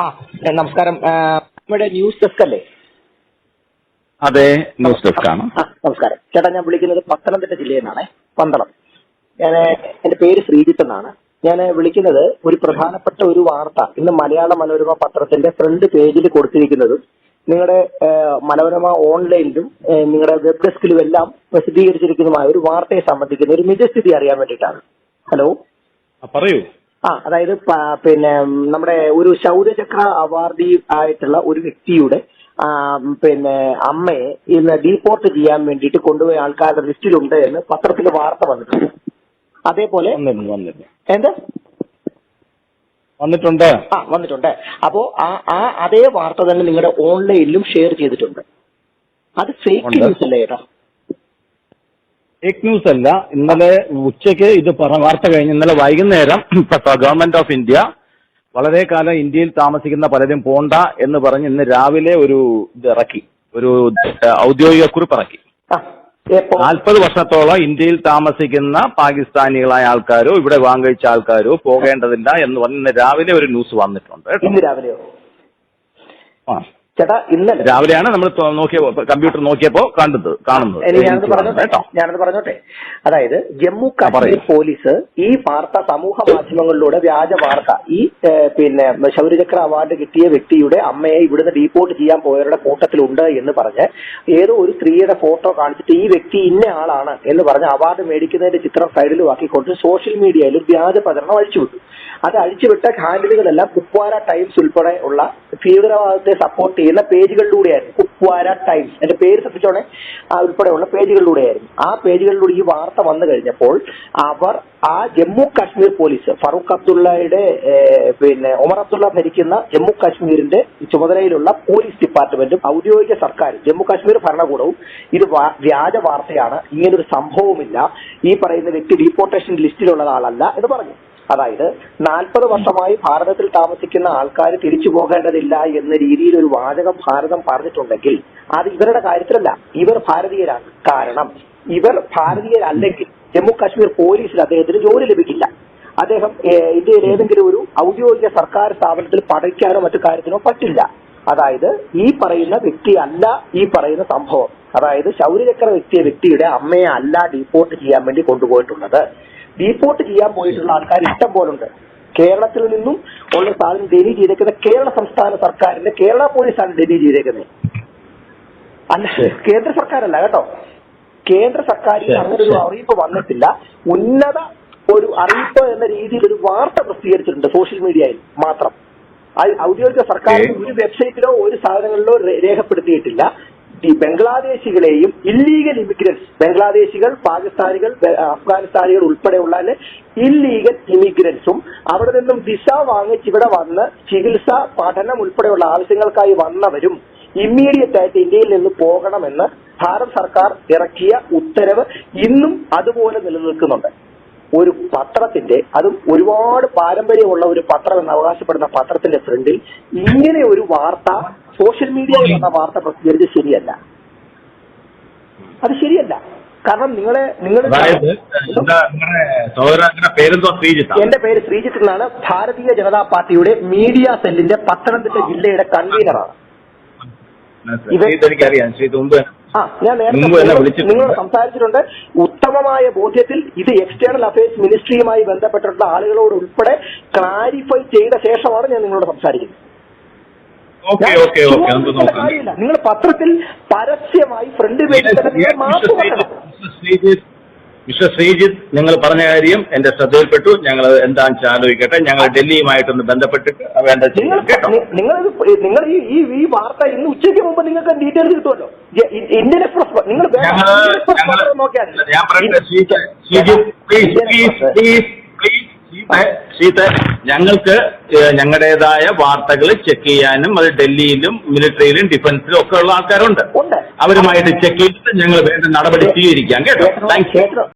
ആ നമസ്കാരം. നമ്മുടെ ന്യൂസ് ഡെസ്ക് അല്ലേ? അതെ ന്യൂസ് ഡെസ്ക് ആണ്. ആ നമസ്കാരം. ചേട്ടാ ഞാൻ വിളിക്കുന്നത് പത്തനംതിട്ട ജില്ലയിൽ നിന്നാണ് പന്തളം. ഞാൻ എന്റെ പേര് ശ്രീജിത്ത് എന്നാണ്. ഞാൻ വിളിക്കുന്നത് ഒരു പ്രധാനപ്പെട്ട ഒരു വാർത്ത. ഇന്ന് മലയാള മനോരമ പത്രത്തിന്റെ ഫ്രണ്ട് പേജിൽ കൊടുത്തിരിക്കുന്നതും നിങ്ങളുടെ മനോരമ ഓൺലൈനിലും നിങ്ങളുടെ വെബ് ഡെസ്കിലും എല്ലാം പ്രസിദ്ധീകരിച്ചിരിക്കുന്നതുമായ ഒരു വാർത്തയെ സംബന്ധിക്കുന്ന ഒരു നിജസ്ഥിതി അറിയാൻ വേണ്ടിയിട്ടാണ്. ഹലോ? പറയൂ. ആ അതായത് പിന്നെ നമ്മുടെ ഒരു ശൗര്യചക്ര അവാർഡി ആയിട്ടുള്ള ഒരു വ്യക്തിയുടെ പിന്നെ അമ്മയെ ഇന്ന് ഡീപ്പോർട്ട് ചെയ്യാൻ വേണ്ടിയിട്ട് കൊണ്ടുപോയ ആൾക്കാരുടെ ലിസ്റ്റിലുണ്ട് എന്ന് പത്രത്തിൽ വാർത്ത വന്നിട്ടുണ്ട്. അതേപോലെ എന്താ? വന്നിട്ടുണ്ട്. ആ വന്നിട്ടുണ്ട്. അപ്പോ ആ ആ അതേ വാർത്ത തന്നെ നിങ്ങളുടെ ഓൺലൈനിലും ഷെയർ ചെയ്തിട്ടുണ്ട്. അത് ഫേക്ക്. ന്യൂസ് അല്ലേ ഏട്ടാ? ഫേക്ക് ന്യൂസ് അല്ല ഇന്നലെ ഉച്ചയ്ക്ക് ഇത് വാർത്ത കഴിഞ്ഞ് ഇന്നലെ വൈകുന്നേരം ഗവൺമെന്റ് ഓഫ് ഇന്ത്യ വളരെ കാലം ഇന്ത്യയിൽ താമസിക്കുന്ന പലരും പോണ്ട എന്ന് പറഞ്ഞ് ഇന്ന് രാവിലെ ഒരു ഇത് ഇറക്കി ഒരു ഔദ്യോഗിക കുറിപ്പ് ഇറക്കി നാൽപ്പത് വർഷത്തോളം ഇന്ത്യയിൽ താമസിക്കുന്ന പാകിസ്ഥാനികളായ ആൾക്കാരോ ഇവിടെ വാങ്ങിച്ച ആൾക്കാരോ പോകേണ്ടതില്ല എന്ന് പറഞ്ഞ് ഇന്ന് രാവിലെ ഒരു ന്യൂസ് വന്നിട്ടുണ്ട് കേട്ടോ. ഇന്ന് രാവിലെയോ ആ. ചേട്ടാ ഇന്നലെ രാവിലെയാണ് നമ്മൾ നോക്കിയ കമ്പ്യൂട്ടർ നോക്കിയപ്പോ കണ്ടത് കാണുന്നത്. ഞാനത് പറഞ്ഞോട്ടെ? ഞാനത് പറഞ്ഞോട്ടെ? അതായത് ജമ്മു കാശ്മീർ പോലീസ് ഈ വാർത്ത സമൂഹ മാധ്യമങ്ങളിലൂടെ വ്യാജ വാർത്ത ഈ പിന്നെ ശൗര്യചക്ര അവാർഡ് കിട്ടിയ വ്യക്തിയുടെ അമ്മയെ ഇവിടുന്ന് ഡീപ്പോർട്ട് ചെയ്യാൻ പോയവരുടെ കൂട്ടത്തിലുണ്ട് എന്ന് പറഞ്ഞ് ഏതോ ഒരു സ്ത്രീയുടെ ഫോട്ടോ കാണിച്ചിട്ട് ഈ വ്യക്തി ഇന്ന ആളാണ് എന്ന് പറഞ്ഞ് അവാർഡ് മേടിക്കുന്നതിന്റെ ചിത്രം സൈഡിലും ആക്കിക്കൊണ്ട് സോഷ്യൽ മീഡിയയിൽ ഒരു വ്യാജ പ്രചരണം അഴിച്ചുവിട്ടു. അത് അഴിച്ചുവിട്ട ഹാൻഡിലുകളെല്ലാം കുപ്വാര ടൈംസ് ഉൾപ്പെടെ ഉള്ള തീവ്രവാദത്തെ സപ്പോർട്ട് ചെയ്യുന്ന പേജുകളിലൂടെയായിരുന്നു. കുപ്വാര ടൈംസ്. എന്റെ പേര് ശ്രദ്ധിച്ചോടെ ഉൾപ്പെടെയുള്ള പേജുകളിലൂടെയായിരുന്നു. ആ പേജുകളിലൂടെ ഈ വാർത്ത വന്നു കഴിഞ്ഞപ്പോൾ അവർ ആ ജമ്മു കാശ്മീർ പോലീസ് ഫറൂഖ് അബ്ദുള്ളയുടെ പിന്നെ ഒമർ അബ്ദുള്ള ഭരിക്കുന്ന ജമ്മു കാശ്മീരിന്റെ ചുമതലയിലുള്ള പോലീസ് ഡിപ്പാർട്ട്മെന്റും ഔദ്യോഗിക സർക്കാർ ജമ്മു കാശ്മീർ ഭരണകൂടവും ഇത് വ്യാജ വാർത്തയാണ്. ഇങ്ങനൊരു സംഭവമില്ല ഈ പറയുന്ന വ്യക്തി ഡീപ്പോർട്ടേഷൻ ലിസ്റ്റിലുള്ള ആളല്ല എന്ന് പറഞ്ഞു. അതായത് നാൽപ്പത് വർഷമായി ഭാരതത്തിൽ താമസിക്കുന്ന ആൾക്കാർ തിരിച്ചു പോകേണ്ടതില്ല എന്ന രീതിയിൽ ഒരു വാചകം ഭാരതം പറഞ്ഞിട്ടുണ്ടെങ്കിൽ അത് ഇവരുടെ കാര്യത്തിലല്ല. ഇവർ ഭാരതീയരാണ്. കാരണം ഇവർ ഭാരതീയരല്ലെങ്കിൽ ജമ്മു കാശ്മീർ പോലീസിൽ അദ്ദേഹത്തിന് ജോലി ലഭിക്കില്ല. അദ്ദേഹം ഇന്ത്യയിൽ ഏതെങ്കിലും ഒരു ഔദ്യോഗിക സർക്കാർ സ്ഥാപനത്തിൽ പഠിക്കാനോ മറ്റു കാര്യത്തിനോ പറ്റില്ല. അതായത് ഈ പറയുന്ന വ്യക്തി അല്ല ഈ പറയുന്ന സംഭവം. അതായത് ശൗര്യചക്ര വ്യക്തിയെ വ്യക്തിയുടെ അമ്മയെ അല്ല ഡീപ്പോർട്ട് ചെയ്യാൻ വേണ്ടി കൊണ്ടുപോയിട്ടുള്ളത്. ഡീപ്പോർട്ട് ചെയ്യാൻ പോയിട്ടുള്ള ആൾക്കാർ ഇഷ്ടം പോലുണ്ട്. കേരളത്തിൽ നിന്നും ഉള്ള സാധനം ഡെലി ചെയ്തേക്കുന്ന കേരള സംസ്ഥാന സർക്കാരിന്റെ കേരള പോലീസാണ് ഡെലി ചെയ്തേക്കുന്നത്. അല്ല കേന്ദ്ര സർക്കാരല്ല കേട്ടോ. കേന്ദ്ര സർക്കാരിൽ അങ്ങനെ ഒരു അറിയിപ്പ് വന്നിട്ടില്ല. ഉന്നത ഒരു അറിയിപ്പ് എന്ന രീതിയിൽ ഒരു വാർത്ത പ്രസിദ്ധീകരിച്ചിട്ടുണ്ട് സോഷ്യൽ മീഡിയയിൽ മാത്രം. ഔദ്യോഗിക സർക്കാരിന്റെ ഒരു വെബ്സൈറ്റിലോ ഒരു സാധനങ്ങളിലോ രേഖപ്പെടുത്തിയിട്ടില്ല. ഈ ബംഗ്ലാദേശികളെയും ഇല്ലീഗൽ ഇമിഗ്രൻസ് ബംഗ്ലാദേശികൾ പാകിസ്ഥാനികൾ അഫ്ഗാനിസ്ഥാനികൾ ഉൾപ്പെടെയുള്ള ഇല്ലീഗൽ ഇമിഗ്രൻസും അവിടെ നിന്നും വിസ വാങ്ങിച്ച് ഇവിടെ വന്ന് ചികിത്സ പഠനം ഉൾപ്പെടെയുള്ള ആവശ്യങ്ങൾക്കായി വന്നവരും ഇമ്മീഡിയറ്റ് ആയിട്ട് ഇന്ത്യയിൽ നിന്ന് പോകണമെന്ന് ഭാരത് സർക്കാർ ഇറക്കിയ ഉത്തരവ് ഇന്നും അതുപോലെ നിലനിൽക്കുന്നുണ്ട്. ഒരു പത്രത്തിന്റെ അതും ഒരുപാട് പാരമ്പര്യമുള്ള ഒരു പത്രം എന്ന് അവകാശപ്പെടുന്ന പത്രത്തിന്റെ ഫ്രണ്ടിൽ ഇങ്ങനെ ഒരു വാർത്ത സോഷ്യൽ മീഡിയയിൽ വന്ന വാർത്ത പ്രസിദ്ധീകരിച്ച് ശരിയല്ല. അത് ശരിയല്ല. കാരണം നിങ്ങളെ നിങ്ങൾ എന്റെ പേര് ശ്രീജിത്ത് എന്നാണ് ഭാരതീയ ജനതാ പാർട്ടിയുടെ മീഡിയ സെല്ലിന്റെ പത്തനംതിട്ട ജില്ലയുടെ കൺവീനറാണ്. ആ ഞാൻ നേരത്തെ നിങ്ങൾ. നിങ്ങളോട് സംസാരിച്ചിട്ടുണ്ട്. ഉത്തമമായ ബോധ്യത്തിൽ ഇത് എക്സ്റ്റേണൽ അഫയേഴ്സ് മിനിസ്ട്രിയുമായി ബന്ധപ്പെട്ടിട്ടുള്ള ആളുകളോട് ഉൾപ്പെടെ ക്ലാരിഫൈ ചെയ്ത ശേഷമാണ് ഞാൻ നിങ്ങളോട് സംസാരിക്കുന്നത്. ഓക്കെ ഞാൻ ഓക്കെ ചുമ്മാ ഓക്കെ നമുക്ക് നോക്കാം. കാര്യമില്ല. നിങ്ങൾ പത്രത്തിൽ പരസ്യമായി ഫ്രണ്ട് പേജിൽ തന്നെ നിങ്ങൾ മാപ്പ് പറയണം. മിസ്റ്റർ ശ്രീജിത്ത് മിസ്റ്റർ ശ്രീജിത്ത് നിങ്ങൾ പറഞ്ഞ കാര്യം എന്റെ ശ്രദ്ധയിൽപ്പെട്ടു. ഞങ്ങൾ എന്താണെന്ന് വെച്ചാൽ ആലോചിക്കട്ടെ. ഞങ്ങൾ ഡൽഹിയുമായിട്ടൊന്ന് ബന്ധപ്പെട്ടിട്ട് വേണ്ട നിങ്ങൾ ചെയ്യും കേട്ടോ നിങ്ങൾ നിങ്ങൾ ഈ ഈ ഈ വാർത്ത ഇന്ന് ഉച്ചയ്ക്ക് മുമ്പ് നിങ്ങൾക്ക് ഡീറ്റെയിൽസ് കിട്ടുമല്ലോ? ഇ- ഇ- ഇന്ത്യൻ എക്സ്പ്രസ് നിങ്ങൾ വേണം. ഞങ്ങൾ ഇന്ത്യൻ എക്സ്പ്രസ് ഞങ്ങൾ പത്രം നോക്കിയാൽ മതി. ഞാൻ പറയട്ടെ Sreejith please please please. Sreejith ഞങ്ങൾക്ക് ഞങ്ങളുടേതായ വാർത്തകൾ ചെക്ക് ചെയ്യാനും അത് ഡൽഹിയിലും മിലിറ്ററിയിലും ഡിഫൻസിലും ഒക്കെ ഉള്ള ആൾക്കാരുണ്ട്. അവരുമായിട്ട് ചെക്ക് ചെയ്തിട്ട് ഞങ്ങൾ വേണ്ട നടപടി സ്വീകരിക്കാം. കേട്ടോ? താങ്ക്